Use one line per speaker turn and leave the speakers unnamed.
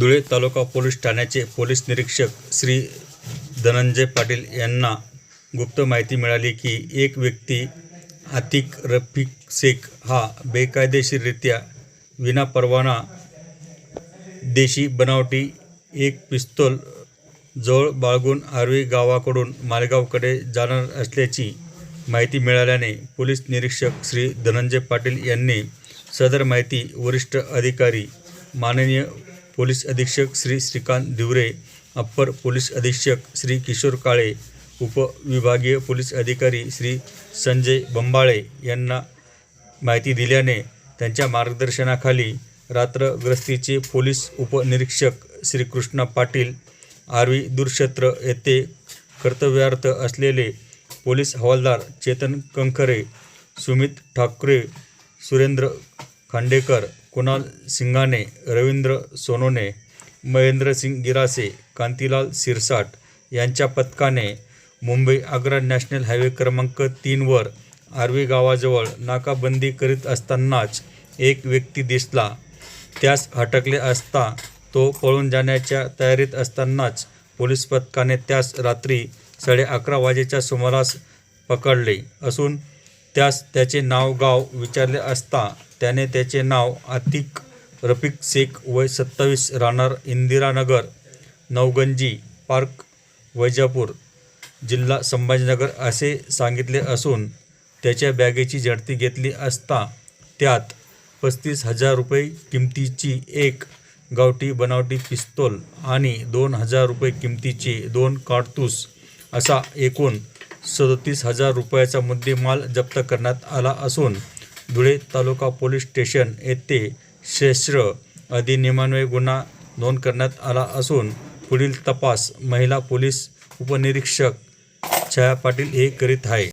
धुळे तालुका police ठाण्याचे police निरीक्षक श्री धनंजय पाटील यांना गुप्त माहिती मिळाली की एक व्यक्ती आतिक रफिक शेख हा बेकायदेशीररित्या विनापरवाना देशी बनावटी एक पिस्तोल जवळ बाळगून आर्वी गावाकडून मालेगावकडे जाणार असल्याची माहिती मिळाल्याने पोलीस निरीक्षक श्री धनंजय पाटील यांनी सदर माहिती वरिष्ठ अधिकारी माननीय पोलीस अधीक्षक श्री श्रीकांत धिवरे अप्पर पोलीस अधीक्षक श्री किशोर काळे उपविभागीय पोलीस अधिकारी श्री संजय बंबाळे यांना माहिती दिल्याने त्यांच्या मार्गदर्शनाखाली रात्रग्रस्तीचे पोलीस उपनिरीक्षक श्री कृष्णा पाटील आरवी दूरक्षेत्र येथे कर्तव्यार्थ असलेले पोलीस हवालदार चेतन कंखरे सुमित ठाकरे सुरेंद्र खांडेकर कुणाल सिंगाने रवींद्र सोनोने महेंद्रसिंग गिरासे कांतीलाल सिरसाट यांच्या पथकाने मुंबई आग्रा नॅशनल हायवे क्रमांक तीनवर आर्वी गावाजवळ नाकाबंदी करीत असतानाच एक व्यक्ती दिसला. त्यास हटकले असता तो पळून जाण्याच्या तयारीत असतानाच पोलीस पथकाने त्यास रात्री साडे अकरा वाजेच्या सुमारास पकडले. असून त्यास त्याचे नाव गाव विचारले असता त्याने त्याचे नाव आतिक रफिक शेख वय सत्तावीस राहणार इंदिरानगर नवगंजी पार्क वैजापूर जिल्हा संभाजीनगर असे सांगितले असून त्याच्या बॅगेची झडती घेतली असता त्यात पस्तीस हजार रुपये किमतीची एक गावठी बनावटी पिस्तोल आणि दोन हजार रुपये किमतीचे दोन काडतूस असा एकूण सदतीस हजार रुपयाचा मुद्देमाल जप्त करण्यात आला असून धुळे तालुका पोलीस स्टेशन येथे शस्त्र अधिनियमान्वये गुन्हा नोंद करण्यात आला असून पुढील तपास महिला पोलीस उपनिरीक्षक छाया पाटील हे करीत आहे